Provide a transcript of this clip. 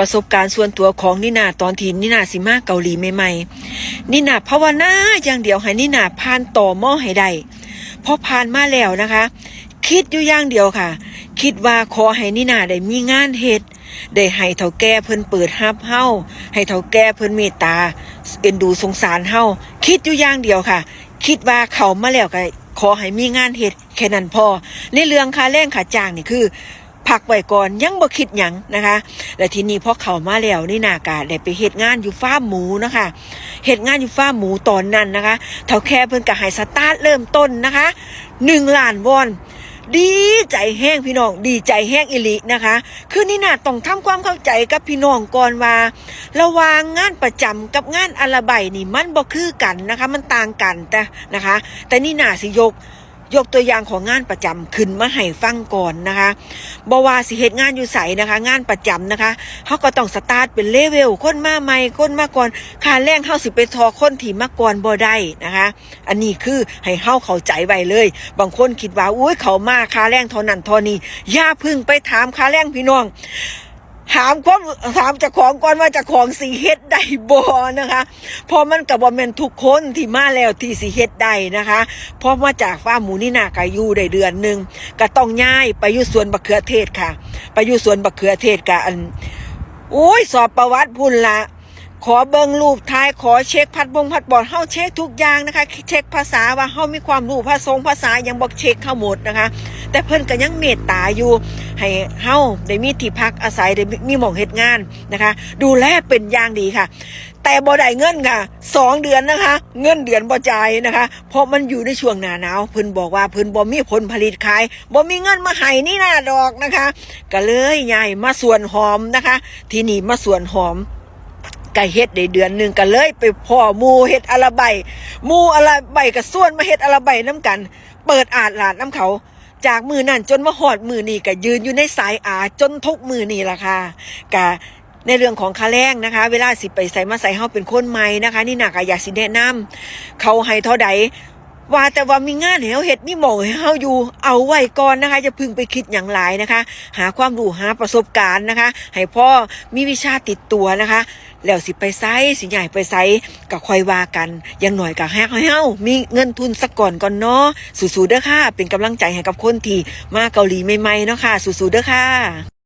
ประสบการณ์ส่วนตัวของนินาตอนที่นินาสิมาเกาหลีใหม่ๆนินาภาวนาอย่างเดียวให้นินาผ่านต่อหม้อให้ได้พอผ่านมาแล้วนะคะ คิดอยู่อย่างเดียวค่ะ คิดว่าขอให้นินาได้มีงานเฮ็ดได้ให้เฒ่าแก่เพิ่นเปิดรับเฮาให้เฒ่าแก่เพิ่นเมตตา เอ็นดูสงสารเฮาคิดอยู่อย่างเดียวค่ะ คิดว่าเขามาแล้วก็ขอให้มีงานเฮ็ดแค่นั้นพอในเรื่องค่าแรงค่าจ้างนี่คือ พักไว้ก่อนยังบ่คิดหยังนะคะ และทีนี้พอเขามาแล้วนี่นากาได้ไปเฮ็ดงานอยู่ฟาร์มหมูนะคะเฮ็ดงานอยู่ฟาร์มหมูตอนนั้นนะคะเท่าแค่เพิ่นก็ให้สตาร์ทเริ่มต้นนะคะ1ล้านวอนดีใจแห้งพี่น้องดีใจแห้งอิลินะคะ คือนี่น่ะต้องทำความเข้าใจกับพี่น้องก่อนว่า ระหว่างงานประจำกับงานอาราไบนี่มันบ่คือกันนะคะ มันต่างกันแต่นะคะ แต่นี่นาสิยก ยกตัวอย่างของงานประจำขึ้นมาให้ฟังก่อนนะคะบว่าสิเหตุงานอยู่ใสนะคะ งานประจำนะคะเขาก็ต้องสตาร์ทเป็นเลเวลคนมาใหม่คนมาก่อนค่าแรงเข้าสิไปทอคนที่มาก่อนบ่ได้นะคะ อันนี้คือให้เฮาเข้าใจไว้เลย บางคนคิดว่าอุ้ยเขามาค่าแรงเท่านั้นเท่านี้อย่าพึ่งไปถามค่าแรงพี่น้อง ถามความถามจากของก่อนว่าจากของสีเฮ็ดได้บ่นะคะเพราะมันกับว่าแม่นทุกคนที่มาแล้วที่สีเฮ็ดได้นะคะเพราะมาจากฟ้าหมูนี่นากาอยู่ได้เดือนหนึ่งก็ต้องย้ายไปอยู่สวนบักเขือเทศค่ะ ไปอยู่สวนบักเขือเทศกะอันโอ้ยสอบประวัติพุ่นละ ขอเบิงรูปท้ายขอเช็คพัดบงพัดบอดเฮาเช็คทุกอย่างนะคะ เช็คภาษาว่าเฮามีความรู้ภาษาภาษายังบอกเช็คเข้าหมดนะคะ แต่เพิ่นก็ยังเมตตาอยู่ ให้เฮาได้มีที่พักอาศัยได้มีหมองเฮ็ดงานนะคะ ดูแลเป็นอย่างดีค่ะ แต่บ่ได้เงินค่ะสองเดือนนะคะ เงินเดือนบ่จ่ายนะคะ เพราะมันอยู่ในช่วงหนาหนาวเพิ่นบอกว่าเพิ่นบ่มีผลผลิตขายบ่มีเงินมาให้นี่นาดอกนะคะ ก็เลยย้ายมาสวนหอมนะคะ ที่นี่มาสวนหอม ก็เฮ็ดได้เดือนหนึ่งก็เลย ไปพ่อมูเฮ็ดอาราใบมูอาราใบกับส่วนมาเฮ็ดอาราใบน้ำกัน เปิดอาดหลาดน้ำเขา จากมือนั่นจนมาหอดมือนี่ก็ยืนอยู่ในสายอาจนทุกมือนี่ล่ะค่ะกะในเรื่องของค่าแรงนะคะ เวลาสิไปใส่มาใส่เฮาเป็นคนใหม่นะคะ นี่น่ะก็อยากสิแนะนำเขาให้เท่าใด ว่าแต่ว่ามีงานให้เฮาเฮ็ดมีหมองให้เฮาอยู่ เอาไว้ก่อนนะคะจะพึงไปคิดอย่างหลายนะคะ หาความรู้หาประสบการณ์นะคะ ให้พ่อมีวิชาติดตัวนะคะ แล้วสิไปไซสิใหญ่ไปไซก็ค่อยว่ากันยังหน่อยก็ให้ให้เฮามีเงินทุนสักก่อนก่อนเนาะสู้ๆเด้อค่ะ เป็นกำลังใจให้กับคนที่มาเกาหลีใหม่ๆเนาะค่ะสู้ๆเด้อค่ะ